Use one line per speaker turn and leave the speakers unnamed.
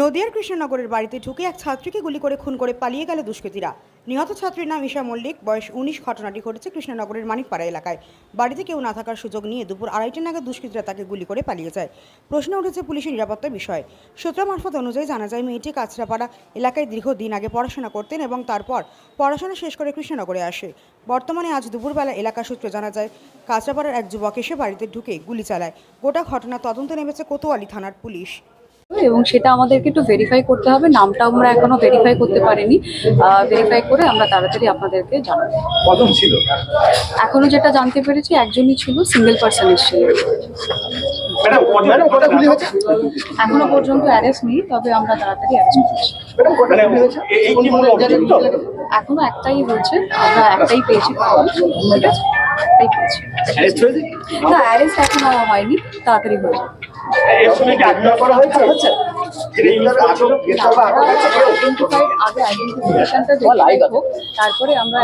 নদিয়ার কৃষ্ণনগরের বাড়িতে ঢুকে এক ছাত্রীকে গুলি করে খুন করে পালিয়ে গেল দুষ্কৃতীরা। নিহত ছাত্রীর নাম ঈশা মল্লিক, বয়স উনিশ, ঘটনাটি ঘটেছে কৃষ্ণনগরের মানিকপাড়া এলাকায়। বাড়িতে কেউ না থাকার সুযোগ নিয়ে দুপুর আড়াইটে নাগাদ দুষ্কৃতীরা তাকে গুলি করে পালিয়ে যায়। প্রশ্ন উঠেছে পুলিশের নিরাপত্তার বিষয়। সূত্র মারফত অনুযায়ী জানা যায়, মেয়েটি কাছড়াপাড়া এলাকায় দীর্ঘদিন আগে পড়াশোনা করতেন এবং তারপর পড়াশোনা শেষ করে কৃষ্ণনগরে আসে। বর্তমানে আজ দুপুরবেলা এলাকা সূত্রে জানা যায় কাছড়াপাড়ার এক যুবক এসে বাড়িতে ঢুকে গুলি চালায়। গোটা ঘটনা তদন্তে নেমেছে কোতোয়ালি থানার পুলিশ।
এবং সেটা আমাদেরকে একটু ভেরিফাই করতে হবে। নামটা আমরা এখনও ভেরিফাই করতে পারিনি। ভেরিফাই করে আমরা তাড়াতাড়ি আপনাদেরকে জানাব।
কজন ছিল?
এখনও যেটা জানতে পেরেছি একজনই ছিল সিঙ্গেল পার্সন এসেছিল। এখনও পর্যন্ত অ্যারেস্ট নেই তবে আমরা তাড়াতাড়ি অ্যারেস্ট করছি।
অভিযুক্ত
এখনও একটাই হয়েছে আমরা একটাই পেয়েছি। একটাই পেয়েছি।
অ্যারেস্ট
না অ্যারেস্ট এখনও হয়নি তাড়াতাড়ি হয়ে যাবে।
এর সঙ্গে কি আগ্রহ করা হয়েছে? হয়েছে।
তারপরে আমরা